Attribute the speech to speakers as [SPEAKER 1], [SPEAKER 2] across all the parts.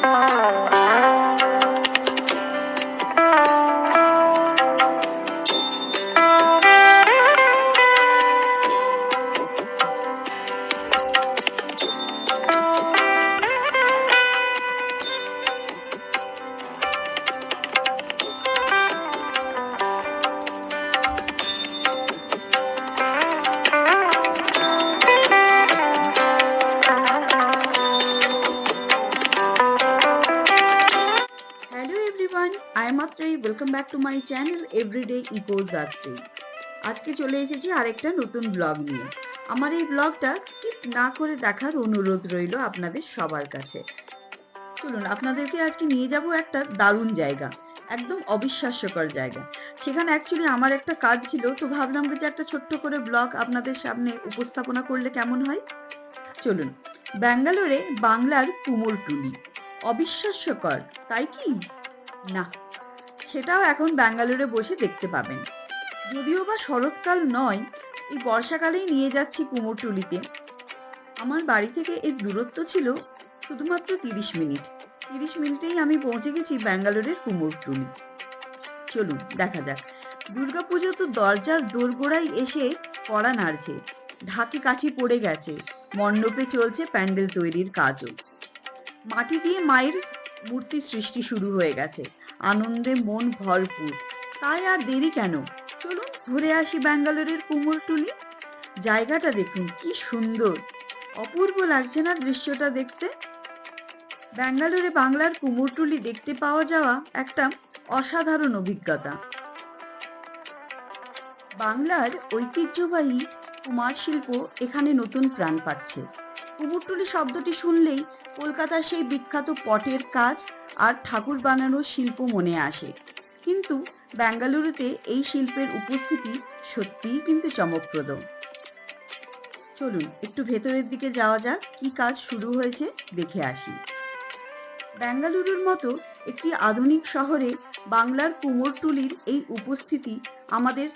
[SPEAKER 1] Thank you. Atreyee welcome back to my channel everyday echoes Atreyee আজকে চলে এসেছি আরেকটা নতুন ব্লগ নিয়ে। আমার এই ব্লগটা স্কিপ না করে দেখার অনুরোধ রইল আপনাদের সবার কাছে। চলুন, আপনাদেরকে আজকে নিয়ে যাব একটা দারুণ জায়গা, একদম অবিশ্বাস্যকর জায়গা। সেখানে অ্যাকচুয়ালি আমার একটা কাজ ছিল, তো ভাবলাম যে একটা ছোট্ট করে ব্লগ আপনাদের সামনে উপস্থাপনা করলে কেমন হয়? চলুন, ব্যাঙ্গালোরে বাংলার কুমোরটুলি। অবিশ্বাস্যকর, তাই কি? না। সেটাও এখন ব্যাঙ্গালোরে বসে দেখতে পাবেন। যদিও বা শরৎকাল নয়, এই বর্ষাকালেই নিয়ে যাচ্ছি কুমোরটুলিতে আমার বাড়ি থেকে এর দূরত্ব ছিল শুধুমাত্র তিরিশ মিনিট। তিরিশ মিনিটেই আমি পৌঁছে গেছি ব্যাঙ্গালোরের কুমোরটুলি চলুন, দেখা যাক। দুর্গাপুজো তো দরজার দোরগোড়ায় এসে কড়া নাড়ছে। ঢাকি কাঠি পড়ে গেছে। মণ্ডপে চলছে প্যান্ডেল তৈরির কাজও। মাটি দিয়ে মায়ের মূর্তি সৃষ্টি শুরু হয়ে গেছে। আনন্দে মন ভরপুর। তাই আর দেরি কেন? চলুন ঘুরে আসি ব্যাঙ্গালোরের কুমোরটুলি। জায়গাটা দেখুন, কি সুন্দর। অপূর্ব লাগছে না দৃশ্যটা দেখতে? ব্যাঙ্গালোরে বাংলার কুমোরটুলি দেখতে পাওয়া যাওয়া একটা অসাধারণ অভিজ্ঞতা। বাংলার ঐতিহ্যবাহী কুমার শিল্প এখানে নতুন প্রাণ পাচ্ছে। কুমোরটুলি শব্দটি শুনলেই কলকাতার সেই বিখ্যাত পটের কাজ আর ঠাকুর বানানোর শিল্প মনে আসে। কিন্তু বেঙ্গালুরুতে এই শিল্পের উপস্থিতি সত্যিই কিন্তু চমকপ্রদ। চলুন, একটু ভেতরের দিকে যাওয়া যাক, কি কাজ শুরু হয়েছে দেখে আসি। বেঙ্গালুরুর মতো একটি আধুনিক শহরে বাংলার কুমোরটুলির এই উপস্থিতি আমাদের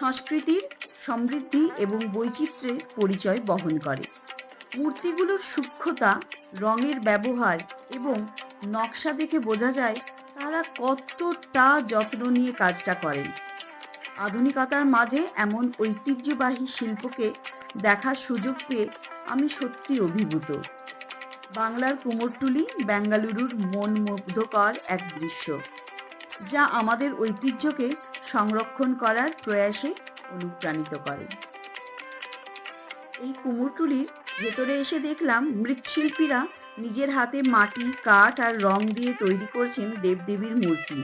[SPEAKER 1] সংস্কৃতির সমৃদ্ধি এবং বৈচিত্র্যের পরিচয় বহন করে। মূর্তিগুলোর সূক্ষ্মতা, রঙের ব্যবহার এবং নকশা দেখে বোঝা যায় তারা কতটা যত্ন নিয়ে কাজটা করেন। আধুনিকতার মাঝে এমন ঐতিহ্যবাহী শিল্পকে দেখার সুযোগ পেয়ে আমি সত্যি অভিভূত। বাংলার কুমোরটুলি বেঙ্গালুরুর মন মুগ্ধকর এক দৃশ্য, যা আমাদের ঐতিহ্যকে সংরক্ষণ করার প্রয়াসে অনুপ্রাণিত করে। এই কুমোরটুলির ভেতরে এসে দেখলাম মৃৎশিল্পীরা নিজের হাতে মাটি, কাঠ আর রং দিয়ে তৈরি করছেন দেবদেবীর মূর্তি।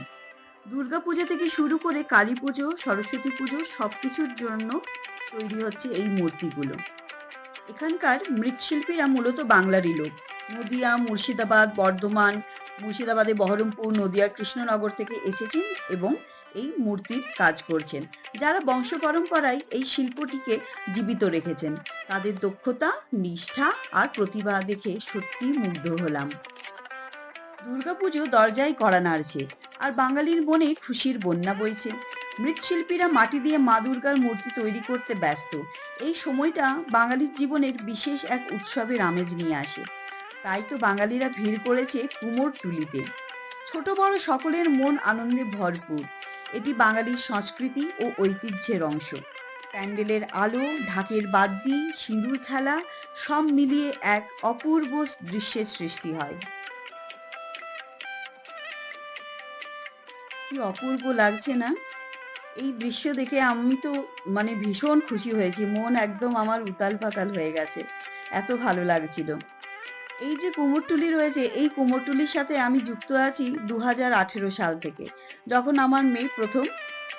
[SPEAKER 1] দুর্গাপূজা থেকে শুরু করে কালী পুজো, সরস্বতী পুজো সব কিছুর জন্য তৈরি হচ্ছে এই মূর্তিগুলো। এখানকার মৃৎশিল্পীরা মূলত বাংলারই লোক। নদিয়া, মুর্শিদাবাদ, বর্ধমান মুর্শিদাবাদে বহরমপুর নদিয়া কৃষ্ণনগর থেকে এসেছেন এবং এই মূর্তির কাজ করছেন। যারা বংশ পরম্পরায় এই শিল্পটিকে জীবিত রেখেছেন, তাদের দক্ষতা, নিষ্ঠা আর প্রতিভা দেখে সত্যি মুগ্ধ হলাম। দুর্গাপুজো দরজায় কড়া নাড়ছে আর বাঙালির মনে খুশির বন্যা বইছে। মৃৎশিল্পীরা মাটি দিয়ে মা দুর্গার মূর্তি তৈরি করতে ব্যস্ত। এই সময়টা বাঙালির জীবনের বিশেষ এক উৎসবের আমেজ নিয়ে আসে। তাই তো বাঙালিরা ভিড় করেছে কুমোর টুলিতে ছোট বড় সকলের মন আনন্দে ভরপুর। এটি বাঙালির সংস্কৃতি ও ঐতিহ্যের অংশ। প্যান্ডেলের আলো, ঢাকের বাদ্যি, সিঁদুর খেলা, সব মিলিয়ে এক অপূর্ব দৃশ্যের সৃষ্টি হয়। কি অপূর্ব লাগছে না? এই দৃশ্য দেখে আমি তো মানে ভীষণ খুশি হয়েছি। মন একদম আমার উতাল পাতাল হয়ে গেছে। এত ভালো লাগছিল। এই যে কুমোরটুলি রয়েছে, এই কুমোরটুলির সাথে আমি যুক্ত আছি দু হাজার আঠেরো সাল থেকে। যখন আমার মেয়ে প্রথম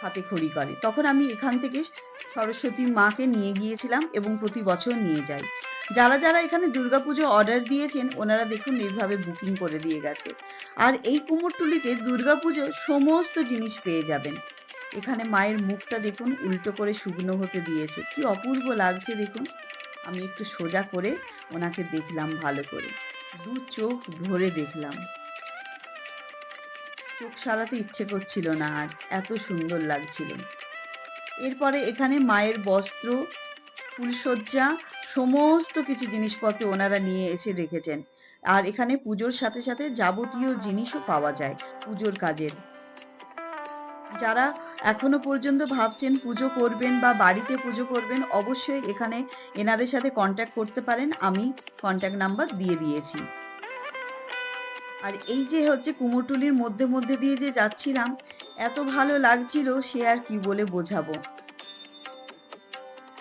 [SPEAKER 1] হাতে খড়ি করে, তখন আমি এখান থেকে সরস্বতী মাকে নিয়ে গিয়েছিলাম এবং প্রতি বছর নিয়ে যাই। যারা যারা এখানে দুর্গাপুজো অর্ডার দিয়েছেন, ওনারা দেখুন এইভাবে বুকিং করে দিয়ে গেছে। আর এই কুমোরটুলিতে দুর্গাপুজোর সমস্ত জিনিস পেয়ে যাবেন। এখানে মায়ের মুখটা দেখুন, উল্টো করে শুকনো হতে দিয়েছে। কি অপূর্ব লাগছে দেখুন। আমি একটু সোজা করে ওনাকে দেখলাম ভালো করে। দু চোখ ভরে দেখলাম। চোখ সারাতে ইচ্ছে করছিল না আর এত সুন্দর লাগছিল। এরপরে এখানে মায়ের বস্ত্র ফুলসজ্জা সমস্ত কিছু জিনিসপত্র ওনারা নিয়ে এসে রেখেছেন। আর এখানে পুজোর সাথে সাথে যাবতীয় জিনিসও পাওয়া যায় পুজোর কাজের। যারা এখনও পর্যন্ত ভাবছেন পুজো করবেন বা বাড়িতে পুজো করবেন, অবশ্যই এখানে এনাদের সাথে কন্ট্যাক্ট করতে পারেন। আমি কন্ট্যাক্ট নাম্বার দিয়ে দিয়েছি। আর এই যে হচ্ছে কুমোরটুলির মধ্যে মধ্যে দিয়ে যে যাচ্ছিলাম, এত ভালো লাগছিল সে আর কি বলে বোঝাবো।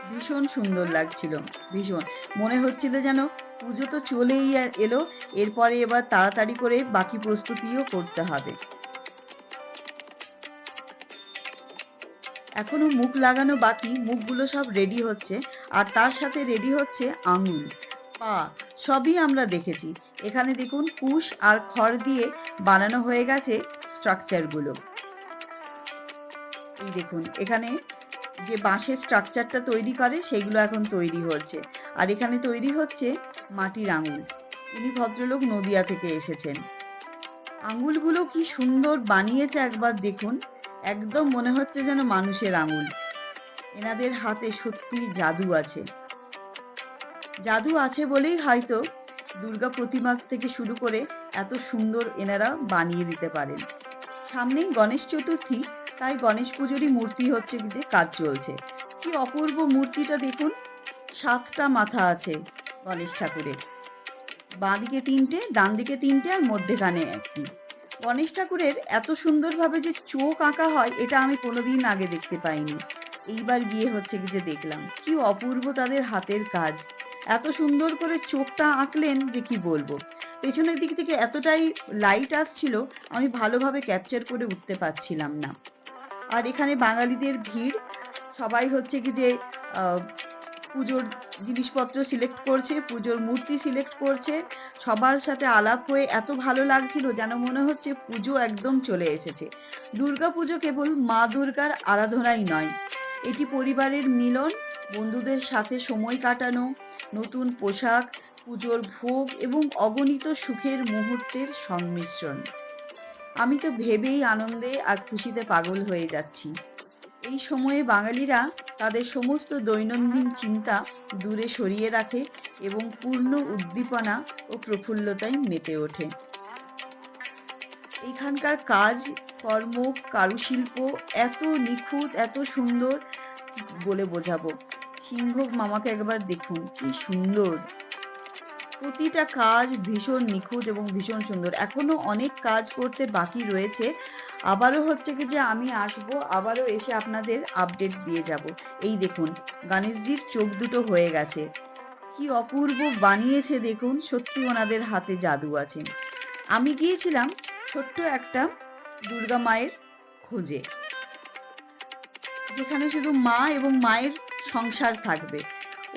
[SPEAKER 1] ভীষণ সুন্দর লাগছিল, ভীষণ। মনে হচ্ছিল যেন পুজো তো চলেই এলো, এরপরে এবার তাড়াতাড়ি করে বাকি প্রস্তুতিও করতে হবে। এখনও মুখ লাগানো বাকি, মুখগুলো সব রেডি হচ্ছে, আর তার সাথে রেডি হচ্ছে আঙুল। পা, সবই আমরা দেখেছি। এখানে দেখুন, কুশ আর খড় দিয়ে বানানো হয়ে গেছে স্ট্রাকচারগুলো এই দেখুন, এখানে যে বাঁশের স্ট্রাকচারটা তৈরি করে, সেগুলো এখন তৈরি হচ্ছে। আর এখানে তৈরি হচ্ছে মাটির আঙুল। ইনি ভদ্রলোক নদিয়া থেকে এসেছেন। আঙুলগুলো কি সুন্দর বানিয়েছে একবার দেখুন। একদম মনে হচ্ছে যেন মানুষের আঙুল। এনাদের হাতে সত্যি জাদু আছে। জাদু আছে বলেই হয়তো দুর্গা প্রতিমা থেকে শুরু করে এত সুন্দর এনারা বানিয়ে দিতে পারেন। সামনেই গণেশ চতুর্থী, তাই গণেশ পুজোরই মূর্তি হচ্ছে যে কাজ চলছে। কি অপূর্ব মূর্তিটা দেখুন, সাতটা মাথা আছে গণেশ ঠাকুরের। বাঁদিকে তিনটে ডান দিকে তিনটে আর মধ্যেখানে একটি। গণেশ ঠাকুরের এত সুন্দরভাবে যে চোখ আঁকা হয়, এটা আমি কোনোদিন আগে দেখতে পাইনি। এইবার গিয়ে হচ্ছে যে দেখলাম, কি অপূর্ব তাদের হাতের কাজ। এত সুন্দর করে চোখটা আঁকলেন যে কি বলব। পেছনের দিক থেকে এতটাই লাইট আসছিল, আমি ভালোভাবে ক্যাপচার করে উঠতে পারছিলাম না। আর এখানে বাঙালিদের ভিড়, সবাই হচ্ছে কি যে পুজোর জিনিসপত্র সিলেক্ট করছে, পুজোর মূর্তি সিলেক্ট করছে, সবার সাথে আলাপ হয়ে এত ভালো লাগছিল যেন মনে হচ্ছে পুজো একদম চলে এসেছে। দুর্গা পুজো কেবল মা দুর্গার আরাধনাই নয়, এটি পরিবারের মিলন, বন্ধুদের সাথে সময় কাটানো, নতুন পোশাক, পুজোর ভোগ এবং অগণিত সুখের মুহূর্তের সংমিশ্রণ। আমি তো ভেবেই আনন্দে আর খুশিতে পাগল হয়ে যাচ্ছি। এই সময়ে বাঙালিরা তাদের সমস্ত দৈনন্দিন চিন্তা দূরে সরিয়ে রাখে এবং পূর্ণ উদ্দীপনা ও প্রফুল্লতায় মেতে ওঠে। এখানকার কাজ, কর্ম, কারুশিল্প এত নিখুঁত, এত সুন্দর বলে বোঝাবো। সিংহ মামাকে একবার দেখুন, কি সুন্দর। প্রতিটা কাজ ভীষণ নিখুঁত এবং ভীষণ সুন্দর। এখনও অনেক কাজ করতে বাকি রয়েছে। আবারও হচ্ছে কি যে আমি আসব, আবারও এসে আপনাদের আপডেট দিয়ে যাব। এই দেখুন, গণেশজির চোখ দুটো হয়ে গেছে। কি অপূর্ব বানিয়েছে দেখুন, সত্যি ওনাদের হাতে জাদু আছে। আমি গিয়েছিলাম ছোট্ট একটা দুর্গা মায়ের খোঁজে, যেখানে শুধু মা এবং মায়ের সংসার থাকবে।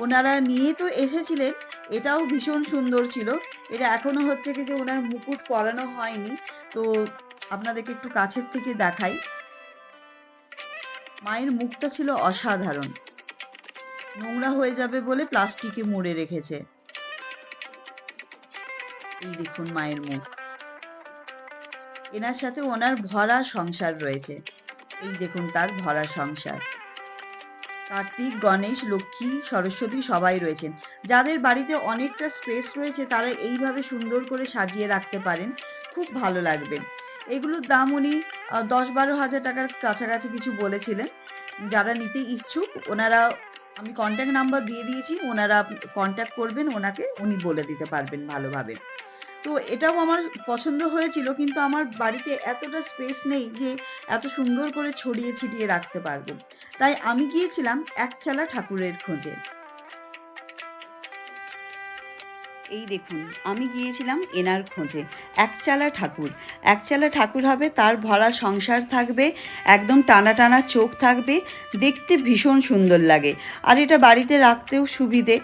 [SPEAKER 1] ওনারা নিয়ে তো এসেছিলেন এটাও ভীষণ সুন্দর ছিল। এটা এখনও হচ্ছে কি যে ওনার মুকুট পরানো হয়নি। তো আপনাদেরকে একটু কাছের থেকে দেখাই। মায়ের মুখটা ছিল অসাধারণ। নোংরা হয়ে যাবে বলে প্লাস্টিকে মুড়ে রেখেছে। এই দেখুন মায়ের মুখ। এনার সাথে ওনার ভরা সংসার রয়েছে। এই দেখুন তার ভরা সংসার। কার্তিক গণেশ, লক্ষ্মী, সরস্বতী সবাই রয়েছেন। যাদের বাড়িতে অনেকটা স্পেস রয়েছে, তারা এইভাবে সুন্দর করে সাজিয়ে রাখতে পারেন। খুব ভালো লাগবে। এগুলোর দাম উনি দশ বারো হাজার টাকার কাছাকাছি কিছু বলেছিলেন। যারা নিতে ইচ্ছুক, ওনারা, আমি কন্ট্যাক্ট নাম্বার দিয়ে দিয়েছি, ওনারা কন্ট্যাক্ট করবেন, ওনাকে উনি বলে দিতে পারবেন ভালোভাবে। তো এটাও আমার পছন্দ হয়েছিল, কিন্তু আমার বাড়িতে এতটা স্পেস নেই যে এত সুন্দর করে ছড়িয়ে ছিটিয়ে রাখতে পারব। তাই আমি গিয়েছিলাম একচালা ঠাকুরের খোঁজে। এই দেখুন, আমি গিয়েছিলাম এনার খোঁজে একচালা ঠাকুর। একচালা ঠাকুর হবে, তার ভরা সংসার থাকবে, একদম টানা টানা চোখ থাকবে, দেখতে ভীষণ সুন্দর লাগে। আর এটা বাড়িতে রাখতেও সুবিধে।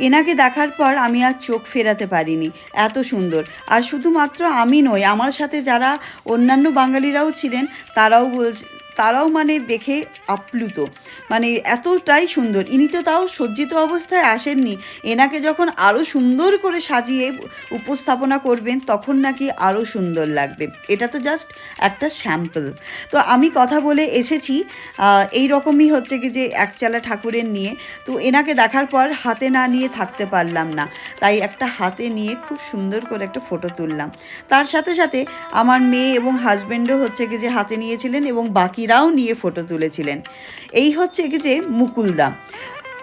[SPEAKER 1] এনাকে দেখার পর আমি আর চোখ ফেরাতে পারিনি। এত সুন্দর। আর শুধুমাত্র আমি নই, আমার সাথে যারা অন্যান্য বাঙালিরাও ছিলেন, তারাও বলছে তারাও মানে দেখে আপ্লুত। মানে এতটাই সুন্দর। ইনি তো তাও সজ্জিত অবস্থায় আসেননি। এনাকে যখন আরও সুন্দর করে সাজিয়ে উপস্থাপনা করবেন, তখন নাকি আরও সুন্দর লাগবে। এটা তো জাস্ট একটা স্যাম্পল তো আমি কথা বলে এসেছি এই রকমই হচ্ছে কি যে একচালা ঠাকুরের নিয়ে। তো এনাকে দেখার পর হাতে না নিয়ে থাকতে পারলাম না। তাই একটা হাতে নিয়ে খুব সুন্দর করে একটা ফটো তুললাম। তার সাথে সাথে আমার মেয়ে এবং হাজব্যান্ডও হচ্ছে কি যে হাতে নিয়েছিলেন এবং বাকিরাও নিয়ে ফটো তুলেছিলেন। এই হচ্ছে কি যে মুকুলদা।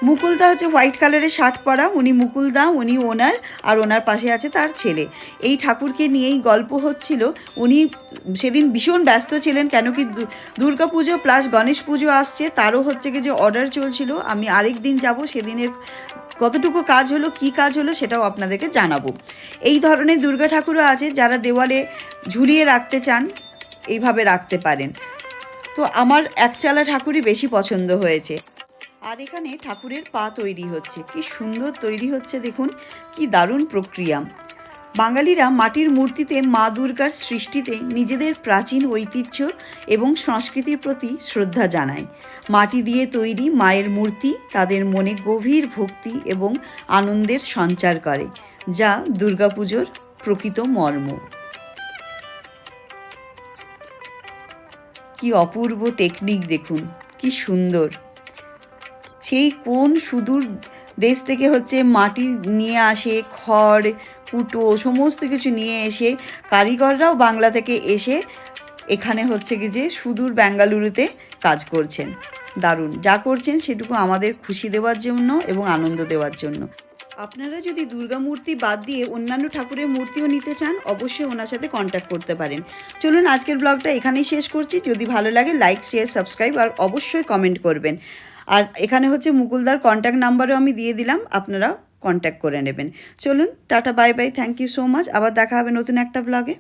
[SPEAKER 1] মুকুলদা হচ্ছে হোয়াইট কালারের শার্ট পরা, উনি মুকুলদা, উনি ওনার, আর ওনার পাশে আছে তার ছেলে। এই ঠাকুরকে নিয়েই গল্প হচ্ছিল। উনি সেদিন ভীষণ ব্যস্ত ছিলেন, কেন কি দুর্গা পুজো প্লাস গণেশ পুজো আসছে, তারও হচ্ছে কি যে অর্ডার চলছিল। আমি আরেক দিন যাব, সেদিনের কতটুকু কাজ হলো, কি কাজ হলো, সেটাও আপনাদেরকে জানাব। এই ধরনের দুর্গা ঠাকুরও আছে, যারা দেওয়ালে ঝুলিয়ে রাখতে চান, এইভাবে রাখতে পারেন। তো আমার একচালা ঠাকুরই বেশি পছন্দ হয়েছে। আর এখানে ঠাকুরের পা তৈরি হচ্ছে। কি সুন্দর তৈরি হচ্ছে দেখুন, কি দারুণ প্রক্রিয়া। বাঙালিরা মাটির মূর্তিতে মা দুর্গার সৃষ্টিতে নিজেদের প্রাচীন ঐতিহ্য এবং সংস্কৃতির প্রতি শ্রদ্ধা জানায়। মাটি দিয়ে তৈরি মায়ের মূর্তি তাদের মনে গভীর ভক্তি এবং আনন্দের সঞ্চার করে, যা দুর্গাপুজোর প্রকৃত মর্ম। কি অপূর্ব টেকনিক দেখুন, কি সুন্দর। সেই কোন সুদূর দেশ থেকে হচ্ছে মাটি নিয়ে আসে, খড়, কুটো, সমস্ত কিছু নিয়ে এসে কারিগররাও বাংলা থেকে এসে এখানে হচ্ছে কি যে সুদূর বেঙ্গালুরুতে কাজ করছেন। দারুণ, যা করছেন সেটুকু আমাদের খুশি দেওয়ার জন্য এবং আনন্দ দেওয়ার জন্য। আপনারা যদি দুর্গা মূর্তি বাদ দিয়ে অন্যান্য ঠাকুরের মূর্তিও নিতে চান, অবশ্যই ওনার সাথে কন্ট্যাক্ট করতে পারেন। চলুন আজকের ব্লগটা এখানেই শেষ করছি। যদি ভালো লাগে লাইক শেয়ার সাবস্ক্রাইব আর অবশ্যই কমেন্ট করবেন। আর এখানে হচ্ছে মুকুলদার কন্ট্যাক্ট নাম্বারও আমি দিয়ে দিলাম আপনারা কন্ট্যাক্ট করে নেবেন। চলুন, tata bye bye thank you so much আবার দেখা হবে নতুন একটা ব্লগে